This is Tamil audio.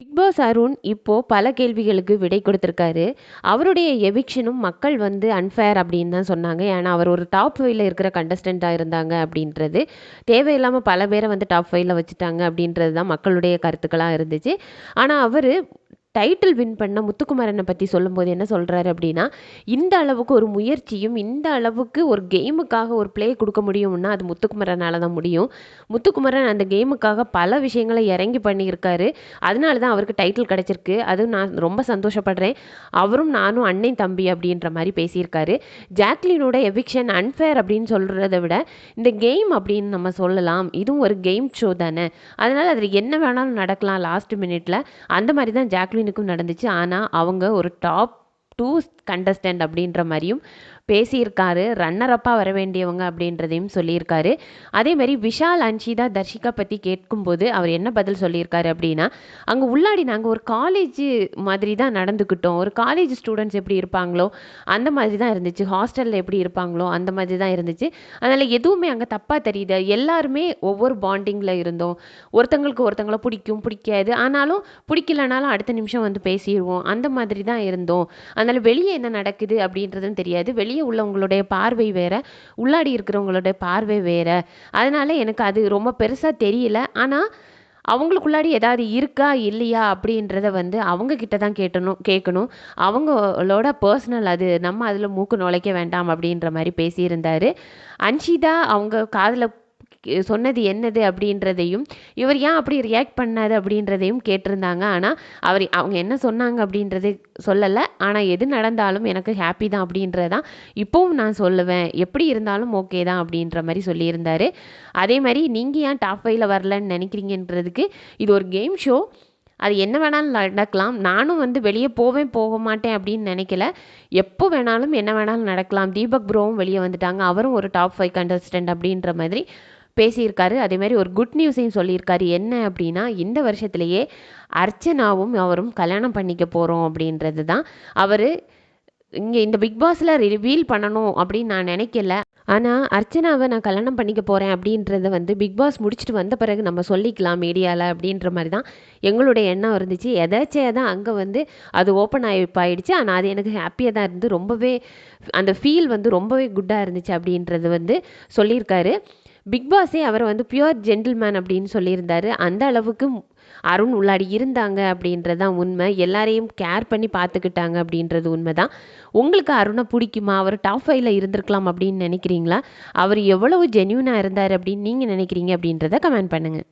பிக் பாஸ் அருண் இப்போது பல கேள்விகளுக்கு விடை கொடுத்துருக்காரு. அவருடைய எவிக்ஷனும் மக்கள் வந்து அன்ஃபேர் அப்படின்னு தான் சொன்னாங்க. ஏன்னா அவர் ஒரு டாப் ஃபைவ்ல இருக்கிற கண்டஸ்டண்ட்டாக இருந்தாங்க அப்படின்றது. தேவையில்லாமல் பல பேரை வந்து டாப் ஃபைவ்ல வச்சுட்டாங்க அப்படின்றது தான் மக்களுடைய கருத்துக்களாக இருந்துச்சு. ஆனால் அவர் டைட்டில் வின் பண்ண முத்துக்குமரனை பற்றி சொல்லும்போது என்ன சொல்கிறாரு அப்படின்னா இந்த அளவுக்கு ஒரு முயற்சியும் இந்த அளவுக்கு ஒரு கேமுக்காக ஒரு ப்ளே கொடுக்க முடியும்னா அது முத்துக்குமரனால் தான் முடியும். முத்துக்குமரன் அந்த கேமுக்காக பல விஷயங்களை இறங்கி பண்ணியிருக்காரு. அதனால தான் அவருக்கு டைட்டில் கிடச்சிருக்கு. அதுவும் நான் ரொம்ப சந்தோஷப்படுறேன். அவரும் நானும் அண்ணன் தம்பி அப்படின்ற மாதிரி பேசியிருக்காரு. ஜாக்லினோட எவிக்ஷன் அன்ஃபேர் அப்படின்னு சொல்கிறத விட இந்த கேம் அப்படின்னு நம்ம சொல்லலாம். இதுவும் ஒரு கேம் ஷோ தானே. அதனால் அதில் என்ன வேணாலும் நடக்கலாம் லாஸ்ட் மினிட்ல அந்த மாதிரி தான் ஜாக்லின் ஹீரோயினுக்கும் நடந்துச்சு. ஆனால் அவங்க ஒரு டாப் டூ கண்டஸ்டன்ட் அப்படின்ற மாதிரியும் பேசியிருக்காரு. ரன்னர் அப்பாக வர வேண்டியவங்க அப்படின்றதையும் சொல்லியிருக்காரு. அதே மாதிரி விஷால் அன்ஷிதா தர்ஷிகா பற்றி கேட்கும்போது அவர் என்ன பதில் சொல்லியிருக்காரு அப்படின்னா அங்கே உள்ளாடி நாங்கள் ஒரு காலேஜ் மாதிரி தான் நடந்துக்கிட்டோம். ஒரு காலேஜ் ஸ்டூடெண்ட்ஸ் எப்படி இருப்பாங்களோ அந்த மாதிரி தான் இருந்துச்சு. ஹாஸ்டலில் எப்படி இருப்பாங்களோ அந்த மாதிரி தான் இருந்துச்சு. அதனால் எதுவுமே அங்கே தப்பாக தெரியுது. எல்லாருமே ஒவ்வொரு பாண்டிங்கில் இருந்தோம். ஒருத்தங்களுக்கு ஒருத்தங்களை பிடிக்கும் பிடிக்காது. ஆனாலும் பிடிக்கலனாலும் அடுத்த நிமிஷம் வந்து பேசிடுவோம். அந்த மாதிரி தான் இருந்தோம். அந்த அதனால் வெளியே என்ன நடக்குது அப்படின்றதும் தெரியாது. வெளியே உள்ளவங்களுடைய பார்வை வேறு உள்ளாடி இருக்கிறவங்களுடைய பார்வை வேறு. அதனால் எனக்கு அது ரொம்ப பெருசாக தெரியல. ஆனால் அவங்களுக்குள்ளாடி ஏதாவது இருக்கா இல்லையா அப்படின்றத வந்து அவங்க கிட்ட தான் கேட்டணும் கேட்கணும். அவங்களோட பர்சனல் அது நம்ம அதில் மூக்கு நுழைக்க வேண்டாம் அப்படின்ற மாதிரி பேசியிருந்தார். அன்ஷிதா அவங்க காதில் சொன்னது என்னது அப்படின்றதையும் இவர் ஏன் அப்படி ரியாக்ட் பண்ணாது அப்படின்றதையும் கேட்டிருந்தாங்க. ஆனால் அவர் அவங்க என்ன சொன்னாங்க அப்படின்றது சொல்லலை. ஆனால் எது நடந்தாலும் எனக்கு ஹாப்பி தான் அப்படின்றது தான் இப்போவும் நான் சொல்லுவேன். எப்படி இருந்தாலும் ஓகே தான் அப்படின்ற மாதிரி சொல்லியிருந்தார். அதே மாதிரி நீங்கள் ஏன் டாப் ஃபைவ்ல வரலன்னு நினைக்கிறீங்கன்றதுக்கு இது ஒரு கேம் ஷோ அது என்ன வேணாலும் நடக்கலாம். நானும் வந்து வெளியே போவேன் போக மாட்டேன் அப்படின்னு நினைக்கல. எப்போ வேணாலும் என்ன வேணாலும் நடக்கலாம். தீபக் ப்ரோவும் வெளியே வந்துட்டாங்க. அவரும் ஒரு டாப் ஃபைவ் கண்டஸ்டன்ட் அப்படின்ற மாதிரி பேசியிருக்காரு. அதேமாதிரி ஒரு குட் நியூஸையும் சொல்லியிருக்காரு. என்ன அப்படின்னா இந்த வருஷத்துலேயே அர்ச்சனாவும் அவரும் கல்யாணம் பண்ணிக்க போகிறோம் அப்படின்றது தான். அவர் இங்கே இந்த பிக் பாஸில் ரிவீல் பண்ணணும் அப்படின்னு நான் நினைக்கல. ஆனால் அர்ச்சனாவை நான் கல்யாணம் பண்ணிக்க போகிறேன் அப்படின்றத வந்து பிக் பாஸ் முடிச்சுட்டு வந்த பிறகு நம்ம சொல்லிக்கலாம் மீடியாவில் அப்படின்ற மாதிரி தான் எங்களுடைய எண்ணம் இருந்துச்சு. எதாச்சியாக தான் அங்கே வந்து அது ஓப்பன் ஆகி ஆயிடுச்சு. ஆனால் அது எனக்கு ஹாப்பியாக தான் இருந்து ரொம்பவே அந்த ஃபீல் வந்து ரொம்பவே குட்டாக இருந்துச்சு அப்படின்றது வந்து சொல்லியிருக்காரு. பிக் பாஸே அவரை வந்து பியூர் ஜென்டில்மேன் அப்படின்னு சொல்லியிருந்தாரு. அந்த அளவுக்கு அருண் உள்ளாடி இருந்தாங்க அப்படின்றது தான் உண்மை. எல்லாரையும் கேர் பண்ணி பார்த்துக்கிட்டாங்க அப்படின்றது உண்மை தான் உங்களுக்கு அருணை பிடிக்குமா? அவர் டாப் ஃபைவ்ல இருந்திருக்கலாம் அப்படின்னு நினைக்கிறீங்களா? அவர் எவ்வளவு ஜென்யூனாக இருந்தார் அப்படின்னு நீங்கள் நினைக்கிறீங்க அப்படின்றத கமெண்ட் பண்ணுங்கள்